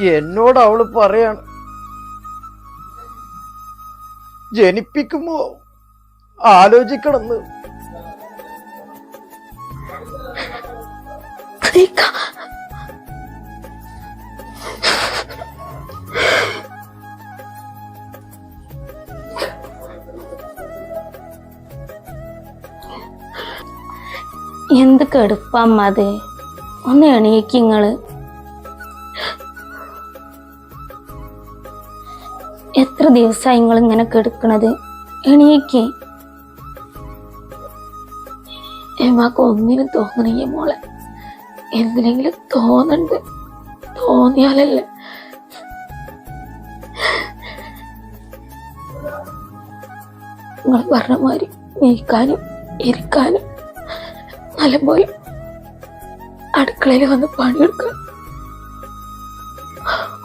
എന്നോട് അവൾ പറയാണ്. ജനിപ്പിക്കുമ്പോ ആലോചിക്കണമെന്ന്. എന്ത് കെടുപ്പമ്മ അത് ഒന്ന് എണീക്കിങ്ങൾ എത്ര ദിവസമായി നിങ്ങൾ ഇങ്ങനെ കെടുക്കണത്? എണീക്ക്. എമാക്ക് ഒന്നിനും തോന്നണില്ല മോളെ. എന്തിനെങ്കിലും തോന്നണ്ട്. തോന്നിയാലല്ലേ. നിങ്ങൾ പറഞ്ഞ മാതിരി നീക്കാനും ഇരിക്കാനും നല്ലപോലെ അടുക്കളയിൽ വന്ന് പണിയെടുക്കാൻ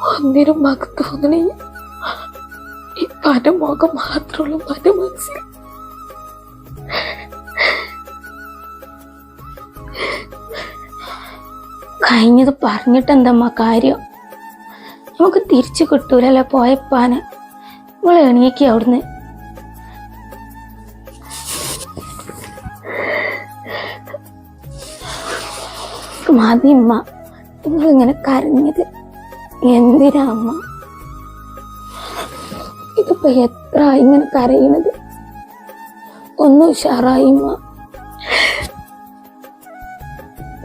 ഒന്നിനും മക്ക് തോന്നണേ ഇപ്പാന്റെ മുഖം മാത്രമുള്ള പന്റെ മനസ്സിൽ. കഴിഞ്ഞത് പറഞ്ഞിട്ട് എന്തമ്മ കാര്യം? നമുക്ക് തിരിച്ചു കിട്ടൂലല്ലേ പോയപ്പാന്? നിങ്ങൾ എണീക്കി അവിടുന്ന്. മതി അമ്മ നിങ്ങൾ ഇങ്ങനെ കരഞ്ഞത് എന്തിനാ അമ്മ? ഇതിപ്പോ എത്ര ഇങ്ങനെ കരയണത്? ഒന്ന് ഉഷാറായി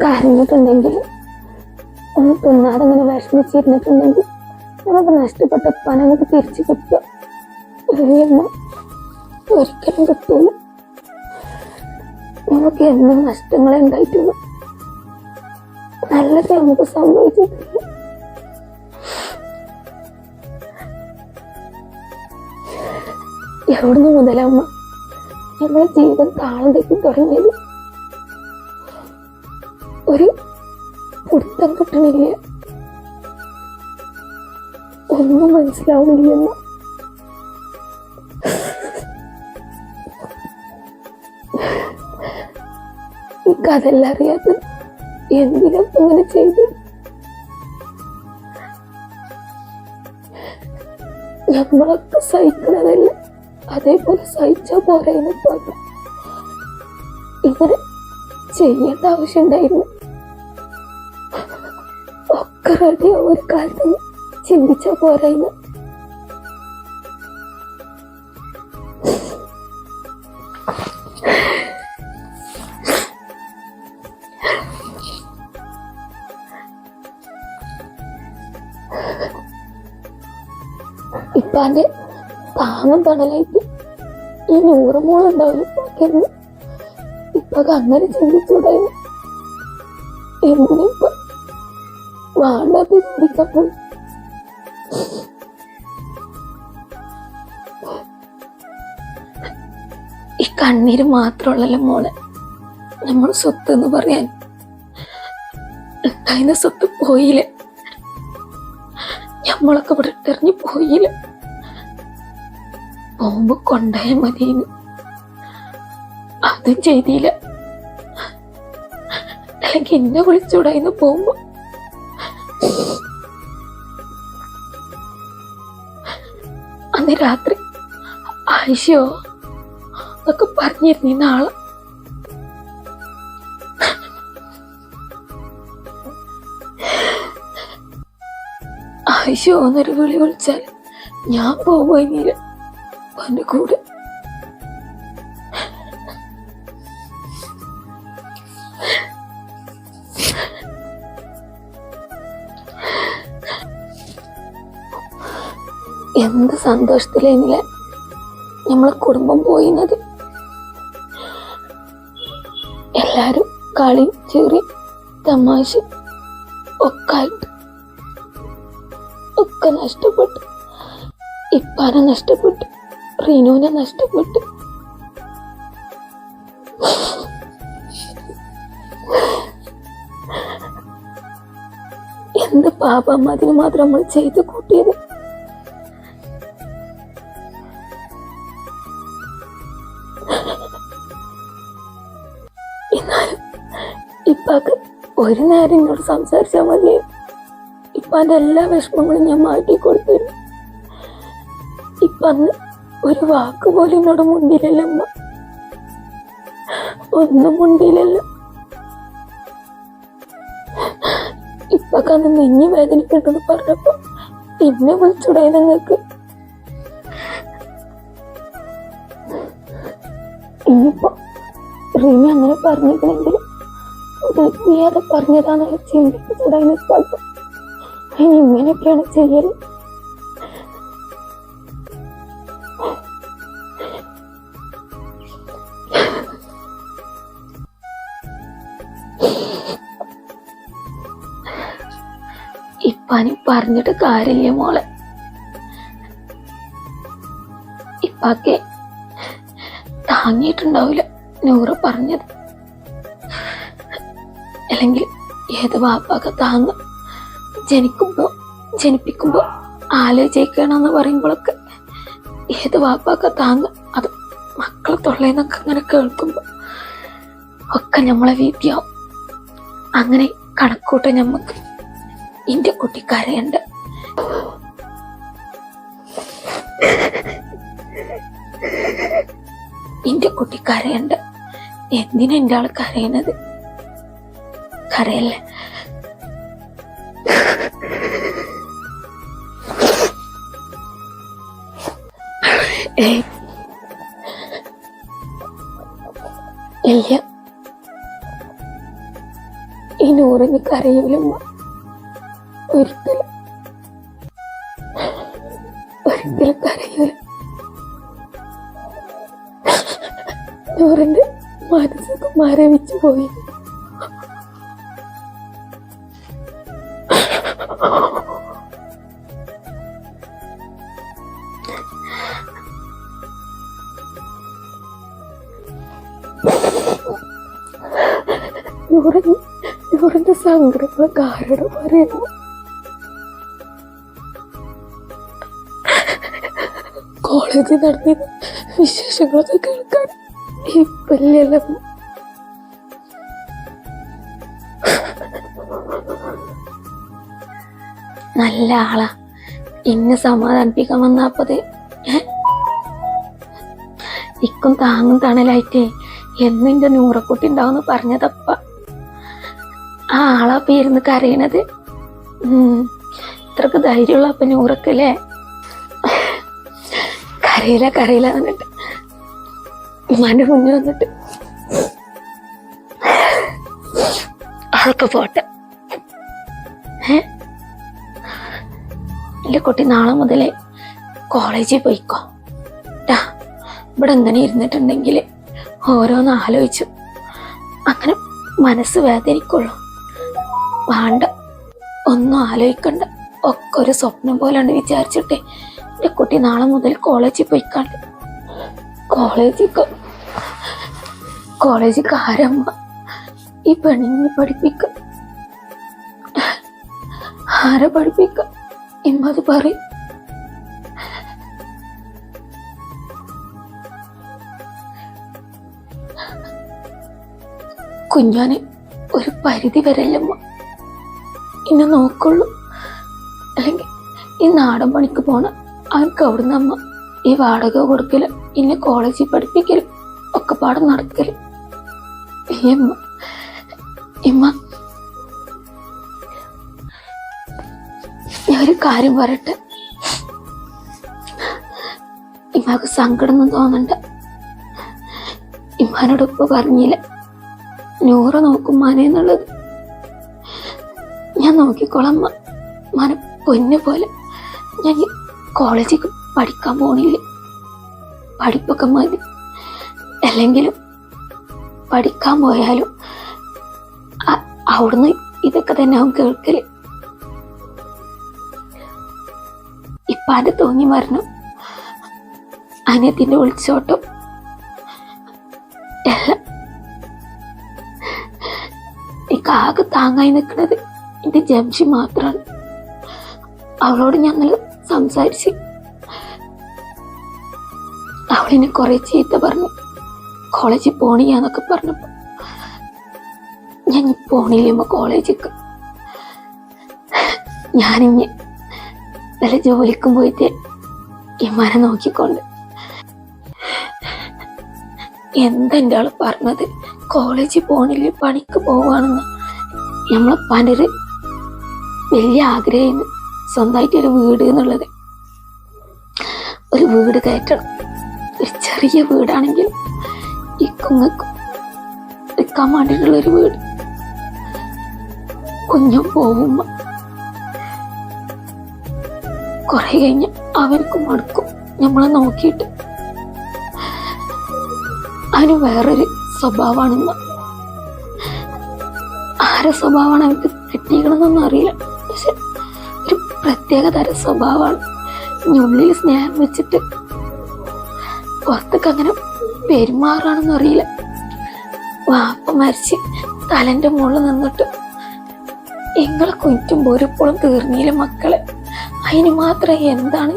കരഞ്ഞിട്ടുണ്ടെങ്കിൽ ഒന്ന് തിന്നാതെ ഇങ്ങനെ വിഷമിച്ചിരുന്നിട്ടുണ്ടെങ്കിൽ നമുക്ക് നഷ്ടപ്പെട്ട പണം നമുക്ക് തിരിച്ചു കിട്ടുക ഒരിക്കലും കിട്ടൂല. നമുക്ക് എന്നും നഷ്ടങ്ങളെ ഉണ്ടായിട്ടുള്ളൂ. നല്ലത് നമുക്ക് സംഭവിച്ചിട്ടില്ല എവിടുന്ന് മുതലമ്മ നമ്മളെ ജീവിതം താളം തെറ്റി തുടങ്ങിയത്. ഒരു പിടുത്തം കിട്ടണില്ല. ഒന്നും മനസ്സിലാവണില്ലെന്ന് ഈ കഥയെല്ലാം അറിയാത്ത എന്തിനും ഇങ്ങനെ ചെയ്ത്? നമ്മളൊക്കെ സഹിക്കണതല്ല? അതേപോലെ സഹിച്ചാ പോരായിരുന്നു പറഞ്ഞു ഇങ്ങനെ ചെയ്യേണ്ട ആവശ്യമുണ്ടായിരുന്നു ഒക്കെ റെഡി ഒരു കാലത്ത്. ചിന്തിച്ചാ പോരായിരുന്നു താങ്ങും തണലായിട്ട് ഈ നൂറ് മോൾ ഉണ്ടാവും ഇപ്പൊക്കെ അങ്ങനെ ചിന്തിച്ചൂടായിരുന്നു എന്തിനിപ്പ വേണ്ടാത്ത ചിന്തിക്കപ്പോൾ ഈ കണ്ണീര് മാത്രമുള്ളല്ലോ മോളെ? നമ്മൾ സ്വത്ത് എന്ന് പറയാൻ ഉണ്ടായിരുന്ന സ്വത്ത് പോയില്ല? നമ്മളൊക്കെ ഇവിടെ ഇട്ടെറിഞ്ഞ് പോയില്ല? പോകുമ്പോ കൊണ്ടായ മതിയെന്ന്. അതും ചെയ്തില്ല. അല്ലെങ്കിൽ എന്നെ വിളിച്ചൂടായിരുന്നു പോകുമ്പോ. അന്ന് രാത്രി ആയിഷയോ എന്നൊക്കെ പറഞ്ഞിരുന്നു ആൾ ആയിഷോ എന്നൊരു വിളി വിളിച്ചാൽ ഞാൻ പോകുന്നില്ല അവന്റെ കൂടെ. എന്ത് സന്തോഷത്തിലേന്നില്ല നമ്മളെ കുടുംബം പോയിന്നത്? എല്ലാരും കളി ചെറി തമാശ ഒക്കെ ആയിട്ട് ഒക്കെ നഷ്ടപ്പെട്ടു. ഇപ്പാനെ നഷ്ടപ്പെട്ടു. റീനുവിനെ നഷ്ടപ്പെട്ടു. എന്ത് പാപം അതിന് മാത്രം നമ്മൾ ചെയ്ത് കൂട്ടിയത്? ഒരു നേരം എന്നോട് സംസാരിച്ചാൽ മതി ഇപ്പൊ എല്ലാ വിഷമങ്ങളും ഞാൻ മാറ്റി കൊടുത്തിരുന്നു ഇപ്പൊ ഒരു വാക്ക് പോലും എന്നോട് മുണ്ടില്ലല്ലോ അമ്മ ഒന്നും മുണ്ടിലല്ല ഇപ്പൊക്കെ അന്ന് നെഞ്ഞു വേദനിക്കണ്ടെന്ന് പറഞ്ഞപ്പോ എന്നെ വിളിച്ചുടേ നിങ്ങൾക്ക് ഇനിയിപ്പോ റിമി അങ്ങനെ പറഞ്ഞിരുന്നെങ്കിൽ നീ അത് പറഞ്ഞതാണെന്നുള്ള സ്ഥലത്ത് ഇനി ഇങ്ങനെയൊക്കെയാണ് ചെയ്യൽ. ഇപ്പാനി പറഞ്ഞിട്ട് കാര്യമില്ല മോളെ. ഇപ്പാക്കെ താങ്ങിയിട്ടുണ്ടാവില്ല നൂറ് പറഞ്ഞത്. അല്ലെങ്കിൽ ഏത് വാപ്പാക്ക താങ്ങ? ജനിക്കുമ്പോ ജനിപ്പിക്കുമ്പോ ആലോചിക്കണമെന്ന് പറയുമ്പോഴൊക്കെ ഏത് വാപ്പാക്ക താങ്ങ? അത് മക്കളെ തൊള്ളേന്നൊക്കെ അങ്ങനെ കേൾക്കുമ്പോ ഒക്കെ നമ്മളെ വീട്ടിയാവും. അങ്ങനെ കണക്കൂട്ട ഞമ്മക്ക് എന്റെ കുട്ടി കരയണ്ട എന്റെ കുട്ടി കരയണ്ട എന്തിനാ എന്റെ ആൾ കരയണത്? കരയല്ലേ. ഇല്ല. ഈ നൂറിന് കരയൂലമ്മ ഒരിക്കലും. ഒരിക്കലും കരയൂല. നൂറിന്റെ മനസ്സൊക്കെ മരവിച്ചു പോയി. നൂറിന് നൂറിന്റെ കാരണം പറയുന്നു കോളേജിൽ നടന്ന വിശേഷങ്ങളൊക്കെ കേൾക്കാൻ ഇപ്പല്ലല്ലോ നല്ല ആളാ. എന്നെ സമാധാനിപ്പിക്കാൻ വന്നപ്പത് ഇക്കും താങ്ങും തണലായിട്ടേ. എന്നും നൂറക്കുട്ടി ഉണ്ടാവുമെന്ന് പറഞ്ഞതപ്പ. ആ ആളാ പേരുന്ന് കരയണത്. ഇത്രക്ക് ധൈര്യമുള്ള അപ്പ നൂറക്കല്ലേ കരയില കരയില എന്നിട്ട് ഉമ്മാന്റെ മുന്നിൽ വന്നിട്ട്. അതൊക്കെ പോട്ടെ. എന്റെ കുട്ടി നാളെ മുതലേ കോളേജിൽ പോയിക്കോ. ഇവിടെ ഇങ്ങനെ ഇരുന്നിട്ടുണ്ടെങ്കിൽ ഓരോന്ന് ആലോചിച്ചു. അങ്ങനെ മനസ്സ് വേദനിക്കുള്ളൂ. വേണ്ട ഒന്നും ആലോചിക്കണ്ട. ഒക്കെ ഒരു സ്വപ്നം പോലാണ് വിചാരിച്ചിട്ടേ. എന്റെ കുട്ടി നാളെ മുതൽ കോളേജിൽ പോയിക്കാണ്ട് കോളേജിൽ കോളേജിൽ കാരമ്മ ഈ പെണ്ണിനെ പഠിപ്പിക്ക. ആരെ പഠിപ്പിക്ക? ഇമ്മത് പറയും. കുഞ്ഞാന് ഒരു പരിധി വരെയല്ലമ്മ. എന്നെ നോക്കുള്ളൂ. അല്ലെങ്കിൽ ഈ നാടൻ പണിക്ക് പോണ അവർക്ക് അവിടുന്ന് അമ്മ ഈ വാടക കൊടുക്കൽ ഇന്നെ കോളേജിൽ പഠിപ്പിക്കലും ഒക്കെ പാടം നടക്കലും. ഈ അമ്മ ഇമ്മ ഞാൻ ഒരു കാര്യം പറയട്ടെ? ഇമ്മക്ക് സങ്കടമൊന്നും തോന്നണ്ട. ഇമ്മാനോട് ഇപ്പൊ പറഞ്ഞില്ല. നൂറ് നോക്കും എന്നുള്ളത്. ഞാൻ നോക്കിക്കോളാം മാന പൊന്നു പോലെ ഞാൻ കോളേജിൽ പഠിക്കാൻ പോണില്ല. പഠിപ്പൊക്കെ മതി. അല്ലെങ്കിലും പഠിക്കാൻ പോയാലും അവിടുന്ന് ഇതൊക്കെ തന്നെ അവൻ കേൾക്കൽ. ഇപ്പാന്റെ തോന്നി മരണം. അനിയത്തിന്റെ ഒളിച്ചോട്ടം ആകെ താങ്ങായി നിൽക്കുന്നത് എന്റെ ജംഷി മാത്രമാണ് അവളോട് ഞങ്ങൾ സംസാരിച്ച്. അവളിനെ കുറെ ചീത്ത പറഞ്ഞു. കോളേജിൽ പോണിയാന്നൊക്കെ പറഞ്ഞപ്പോ ഞാൻ പോണില്ലമ്മ കോളേജിക്ക്. ഞാനിഞ്ഞ് വല്ല ജോലിക്കും പോയിട്ട് ഇമ്മാനെ നോക്കിക്കൊണ്ട്. എന്തെന്റെ ആൾ പറഞ്ഞത്? കോളേജിൽ പോണില്ല പണിക്ക് പോവാണെന്ന്. നമ്മളപ്പാന്റെ ഒരു വലിയ ആഗ്രഹമായിരുന്നു സ്വന്തമായിട്ട് ഒരു വീട് എന്നുള്ളത്. ഒരു വീട് കയറ്റണം. ഒരു ചെറിയ വീടാണെങ്കിൽ ഈ കുങ്ങക്കും നിൽക്കാൻ വേണ്ടിയിട്ടുള്ള ഒരു വീട്. കുഞ്ഞും പോവുമ്പോ കുറെ കഴിഞ്ഞ് അവർക്ക് മടുക്കും. നമ്മളെ നോക്കിയിട്ട്. അവന് വേറൊരു സ്വഭാവമാണെന്ന്. ആരെ സ്വഭാവമാണ് അവർക്ക് കിട്ടിയിരിക്കണമെന്നൊന്നും അറിയില്ല. പ്രത്യേക തരം സ്വഭാവമാണ്. ഉള്ളിൽ സ്നേഹം വെച്ചിട്ട് പുറത്തൊക്കെ അങ്ങനെ പെരുമാറാണെന്ന് അറിയില്ല. വാപ്പ മരിച്ച് തലന്റെ മുകളിൽ നിന്നിട്ട് എങ്ങളെ കുറ്റുമ്പോൾ ഒരിപ്പോഴും തീർന്നില്ല മക്കളെ. അതിന് മാത്രം എന്താണ്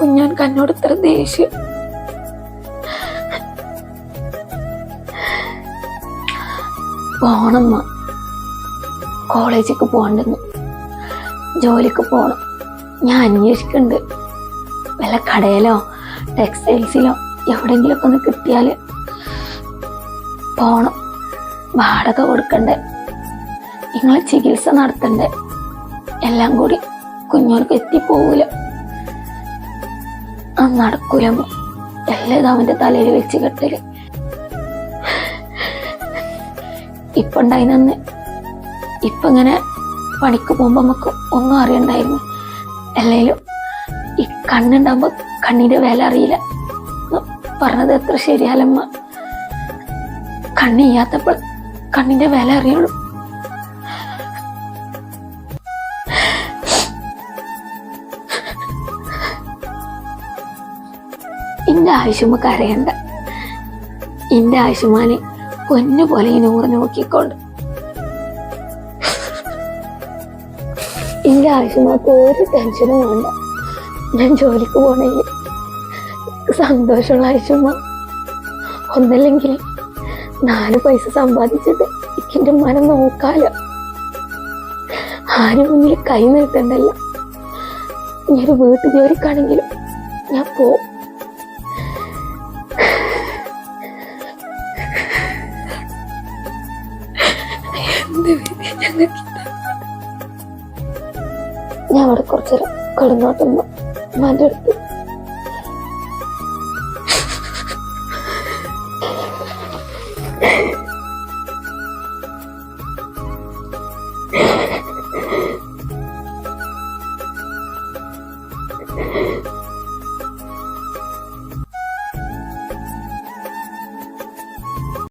കുഞ്ഞോൻ കന്നോട് ഇത്ര ദേഷ്യം? പോണമ്മ കോളേജിലേക്ക് പോകണ്ടെന്ന്. ജോലിക്ക് പോകണം. ഞാൻ അന്വേഷിക്കുന്നുണ്ട് വല്ല കടയിലോ ടെക്സ്റ്റൈൽസിലോ എവിടെയെങ്കിലുമൊക്കെ ഒന്ന് കിട്ടിയാൽ പോണം. വാടക കൊടുക്കണ്ടേ. നിങ്ങളെ ചികിത്സ നടത്തണ്ടേ. എല്ലാം കൂടി കുഞ്ഞോർക്ക് എത്തിപ്പോകൂല അത് നടക്കൂലോ. എല്ലാം അവന്റെ തലയിൽ വെച്ച് കെട്ടൽ. ഇപ്പൊ ഉണ്ടായിന്ന് ഇപ്പൊ ഇങ്ങനെ പണിക്ക് പോകുമ്പോ നമുക്ക് ഒന്നും അറിയണ്ടായിരുന്നു. അല്ലേലും ഈ കണ്ണുണ്ടാകുമ്പോ കണ്ണിന്റെ വില അറിയില്ല. പറഞ്ഞത് എത്ര ശരിയാലമ്മ. കണ്ണില്ലാത്തപ്പോൾ കണ്ണിന്റെ വില അറിയുള്ളൂ. എന്റെ ആവശ്യമൊക്കെ അറിയണ്ട എന്റെ ആവശ്യമാനെ പൊന്നു പോലെ ഈ നൂറ് നോക്കിക്കൊണ്ട് എന്റെ ആവശ്യമാർക്ക് ഒരു ടെൻഷനും വേണ്ട. ഞാൻ ജോലിക്ക് പോണെങ്കിൽ സന്തോഷമുള്ള ആവശ്യമ്മ ഒന്നല്ലെങ്കിൽ നാല് പൈസ സമ്പാദിച്ചിട്ട് എനിക്കെന്റെ മനം നോക്കാലോ. ആരും മുന്നിൽ കൈ നീട്ടണ്ടല്ല. ഇനി ഒരു വീട്ടു ജോലിക്കാണെങ്കിലും ഞാൻ പോവും. ഞാൻ അവിടെ കുറച്ചു നേരം കിടന്നോട്ടുമ്പോ അടുത്ത്